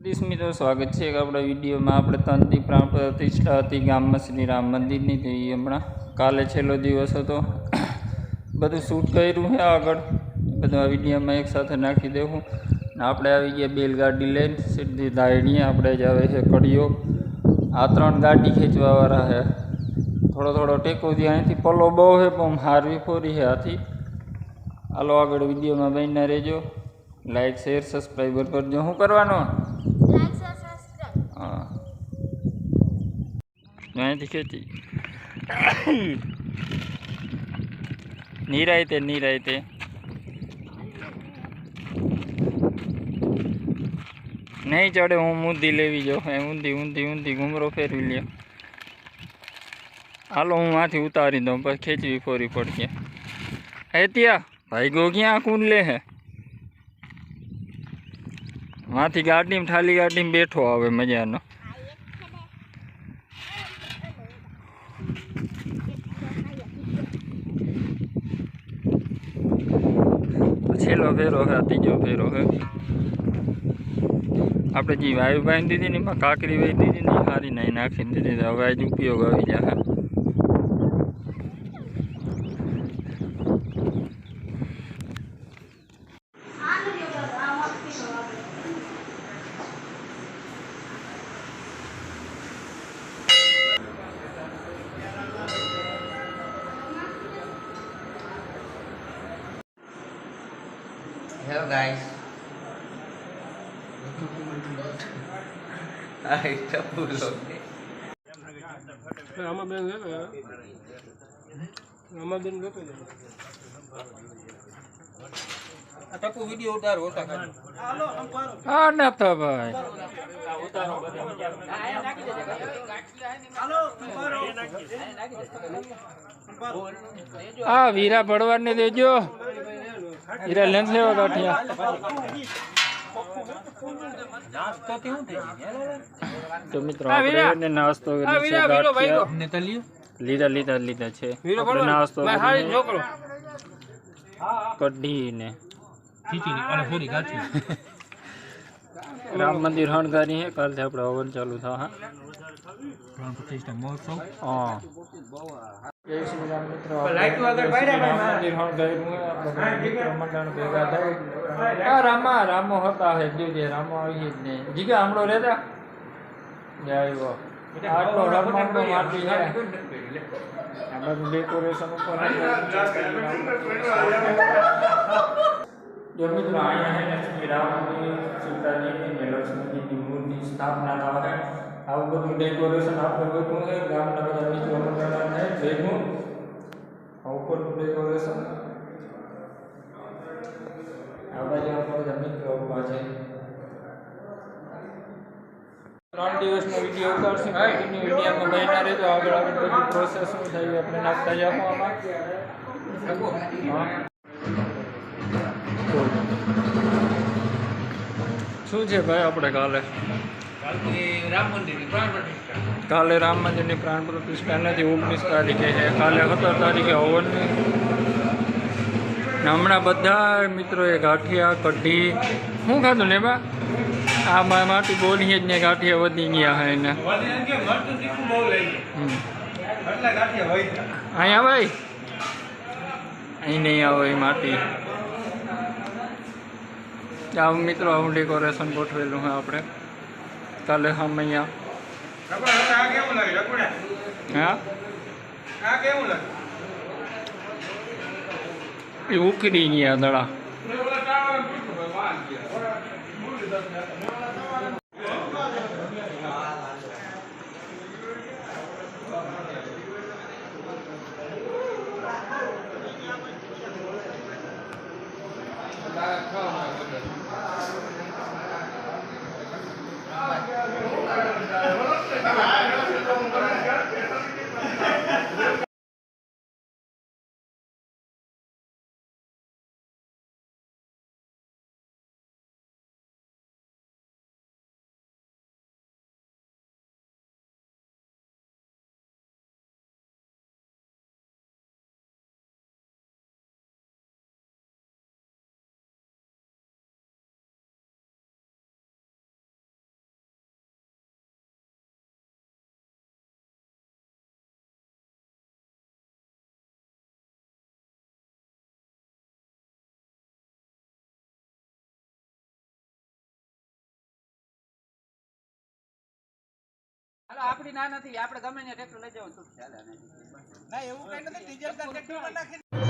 ત્રીસ મિત્રો, સ્વાગત છે આપણા વિડીયોમાં. આપણે ત્રણથી પ્રાણ પ્રતિષ્ઠા હતી ગામમાં શ્રી રામ મંદિરની તો હમણાં કાલે છેલ્લો દિવસ હતો. બધું શૂટ કર્યું છે આગળ. બધું આ વિડીયોમાં એક સાથે નાખી દેવું. આપણે આવી ગયા બેલગાડી લઈને. સીધી દાયડીએ આપણે જ આવે છે કડીઓ. આ ત્રણ ગાડી ખેંચવાવાળા છે થોડો થોડો ટેકો દે અહીંથી પલો બહુ છે પણ હારવી ફોરી છે આથી. હાલો આગળ વિડીયોમાં બનીને રહેજો. લાઈક શેર સબસ્ક્રાઈબર કરજો શું કરવાનું લાઈક શેર સબસ્ક્રાઇબ હા અહીંથી ખેંચી નિરાયતે નિરાયતે નહીં ચડે હું ઊંધી લેવી જાઉં એમ ઊંધી ઊંધી ઊંધી ઘૂમરો ફેરવી લ્યો હાલો હું માંથી ઉતારી દઉં પછી ખેંચવી ફોરી પડશે હે ત્યાં ભાઈ ગો ક્યાં કુન લે હે માંથી ગાડીમાં ઠાલી ગાડીમાં બેઠો આવે મજાનો છેલ્લો ફેરો છે આ ત્રીજો ફેરો છે આપણે જે વાયુ બાંધી દીધી ને એમાં કાકરી વાઈ દીધી ને સારી નહીં નાખી દીધી તો હવે આજ ઉપયોગ આવી જાય Hello guys. Ay, kapulog. રામાબેન ગયો રામાબેન ગયો આ ટપુ વીડિયો ઉતારો ઓછા કાઢ હા નાથા ભાઈ હા વીરા ભડવાને દેજો હીરા લેન્સ લેવા ગાંઠિયા તો મિત્રો આપણે નાસ્તો લીધા લીધા લીધા છે. આપણે નાસ્તો ભાઈ હારી કર્યો છોકરો કઢી ને ખીચડી અને પૂરી ગાંઠી. રામ મંદિર હણગારી હે. કાલથી આપણે હવન ચાલુ થા હા. પ્રાણ પ્રતિષ્ઠા મહોત્સવ રામની સીતાજીની લક્ષ્મણજીની મૂર્તિ સ્થાપના છે આવું બધું ડેકોરેશન આપણે બધું છે ગામના બધા મિત્રો મંડળના છે ભેગું આ ઉપરનું ડેકોરેશન આ બાજુ આપણે બધા મિત્રો ઉભા છે ત્રણ દિવસનો વિડીયો ઉતારશું કન્ટિન્યુ વિડીયોમાં બન્યા રહેતો આગળ આગળ બધી પ્રોસેસ શું થાય એ આપણે નાખતા જાઓ આમાં હા શું છે ભાઈ આપણે કાલે કાલે રામ મંદિરની પ્રાણ પ્રતિષ્ઠા નથી ઓગણીસ તારીખે છે. કાલે સત્તર તારીખે હવનની. હમણાં બધા મિત્રોએ ગાંઠિયા કઢી શું ખાધું ને બા? આ મા- માટી બોલીએ જ ને ગાંઠિયા વધી ગયા હા એને. અહીંયા ભાઈ. અહીં નહીં આવે એ માટી. આવું મિત્રો આવું ડેકોરેશન ગોઠવેલું હા આપણે. তাহলে হামাইয়া হ্যাঁ એ ઉખડી ગયા દડા હાલો, આપડી ના નથી આપણે ગમે ને ટ્રેક્ટર લઈ જવું છૂટ ચાલે ના, એવું કઈ નથી ડીઝલ નાખી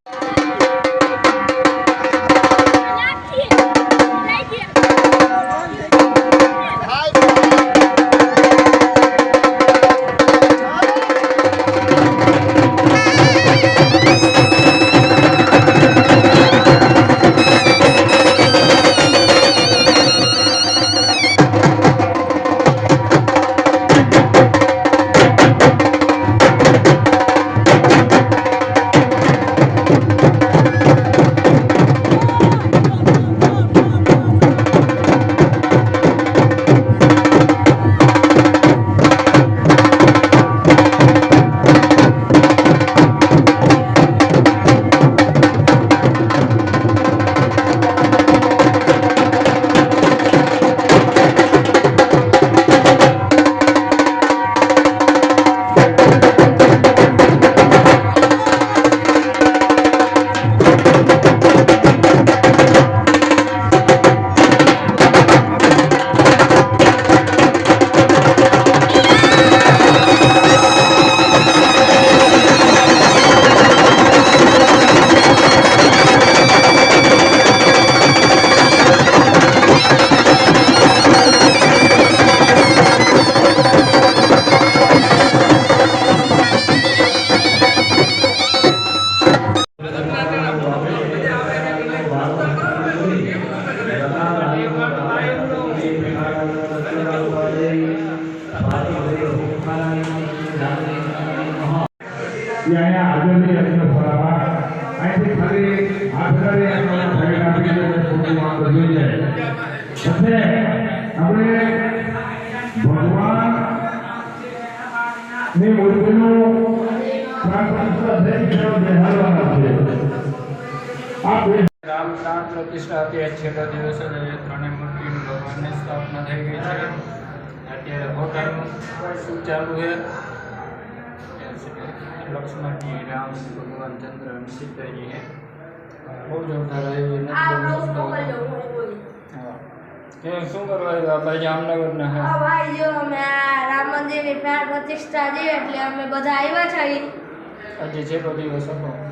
રામ પ્રાણ પ્રતિષ્ઠા અત્યારે છેલ્લો દિવસ હતો એ ત્રણેય મૂર્તિનું ભગવાનની સ્થાપના થઈ ગઈ છે અત્યારે હોટલનું શું ચાલુ છે લક્ષ્મણજી રામ ભગવાન ચંદ્ર અને સીતાજી છે બહુ જોરદાર આવ્યું નથી બહુ મસ્ત હતું. હા કે શું કરવા આવ્યા ભાઈ જામનગરના હે હા ભાઈ જો અમે આ રામ મંદિરની પ્રાણ પ્રતિષ્ઠા છે એટલે અમે બધા આવ્યા છે અહીં. આજે જે દિવસ હતો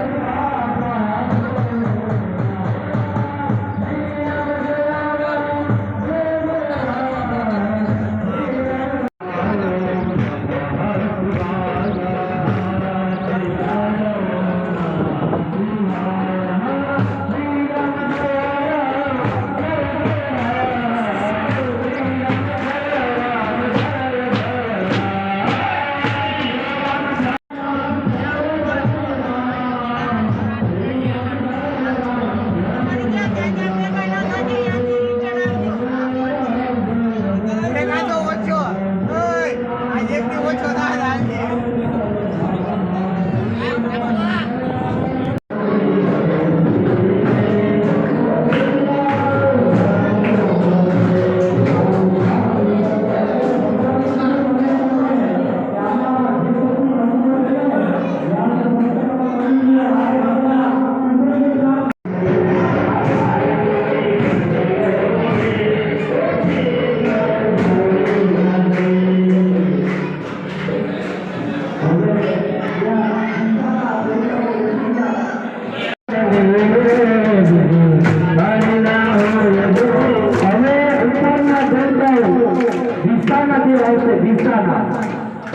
દિશાના આવશે દિશાના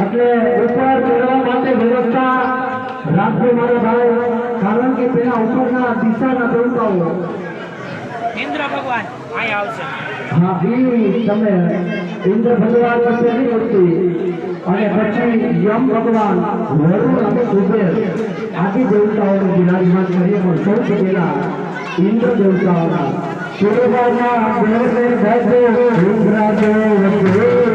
એટલે ઉપર ચડવા માટે વ્યવસ્થા રાખજો મારા ભાઈ કારણ કે પેલા ઉપરના દિશાના દેવતાઓ ઇન્દ્ર ભગવાન અહીંયા આવશે. હા ઈ તમે ઇન્દ્ર ભગવાન પાસેની મૂર્તિ અને પછી યમ ભગવાન વરુણ અને કુબેર આદિ દેવતાઓને બિરાજમાન કરીએ પણ સૌથી પહેલા ઇન્દ્ર દેવતાઓના. વજ્રે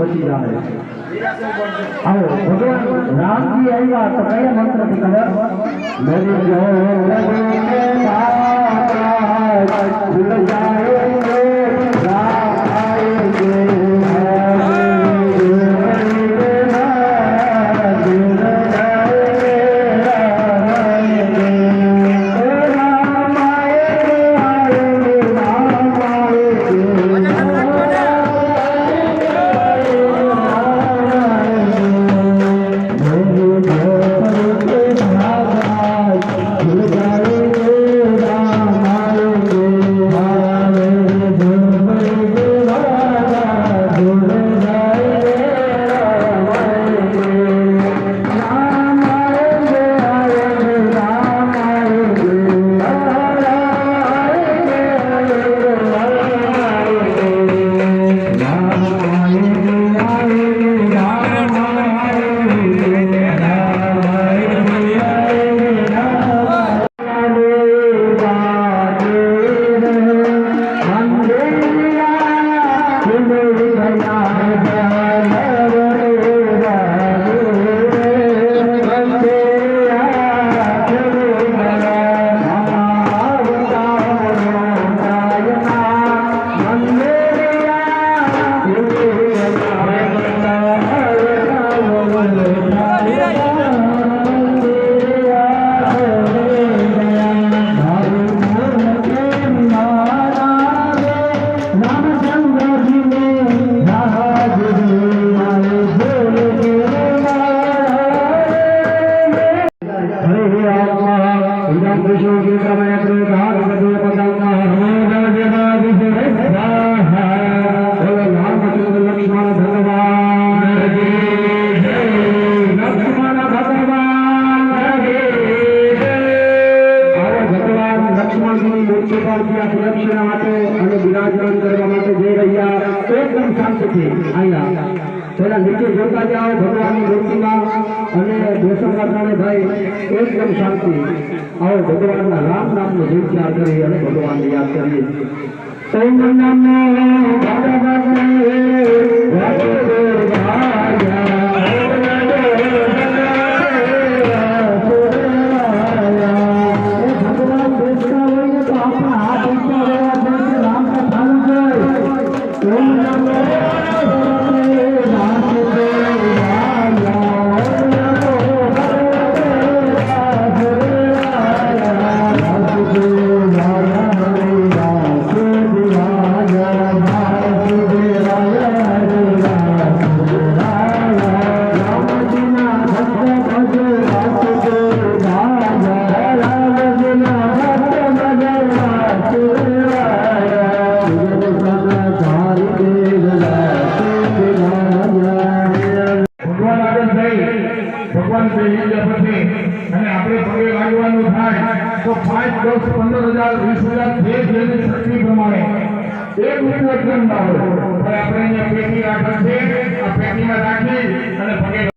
बची जाए और भगवान, राम जी आएगा तो पहले मंत्र की खबर मेरे जो जाएँगे રહ્યા શાંત છે. અહીંયા. પેલા નીચે જોતા જાઓ, ભગવાનની મૂર્તિમાં. અને દર્શન કરનારે ભાઈ, એકદમ શાંતિ. આવો ભગવાનના રામ નામનો વિચાર કરી અને ભગવાનને યાદ કરીએ. ઓમ નમો પાંચ દસ પંદર હજાર, વીસ હજાર એક રૂપિયો ટ્રેન ના હોય. આપણે અહીંયા રાખી અને પગે